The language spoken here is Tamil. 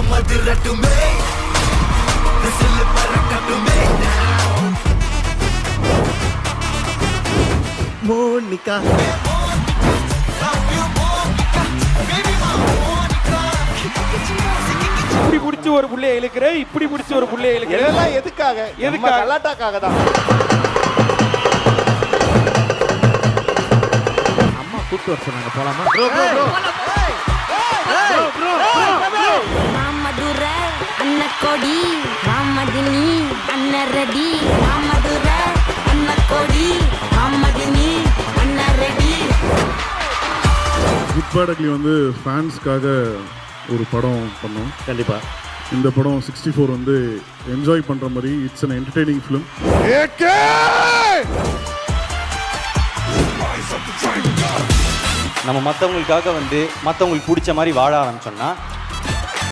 உலகம் அதிரட்டுமே விசில் பறக்கட்டுமே மோனிகா. இப்படி பிடிச்சி ஒரு புள்ளைய இழுக்கிற இப்படி பிடிச்சி ஒரு புள்ளைய இழுக்கிற இதெல்லாம் எதுக்காக? எதுக்காக? கலாட்டாக்காக தான் அம்மா கூப்பிட்டு வர சொன்னாங்க போலாமா. அன்னக்கொடி மாமதினி அன்னரடி மாமதுர அன்னக்கொடி மாமதினி அன்னரடி. குட் பேட் அக்லி வந்து ஃபேன்ஸ்க்காக ஒரு படம் பண்ணோம். கண்டிப்பா. இந்த படம் சிக்ஸ்டி ஃபோர் வந்து என்ஜாய் பண்ணுற மாதிரி இட்ஸ் அன் என்டர்டெய்னிங் ஃபிலிம் நம்ம மற்றவங்களுக்காக வந்து மற்றவங்களுக்கு பிடிச்ச மாதிரி வாழ ஆரம்பிச்சோம்னா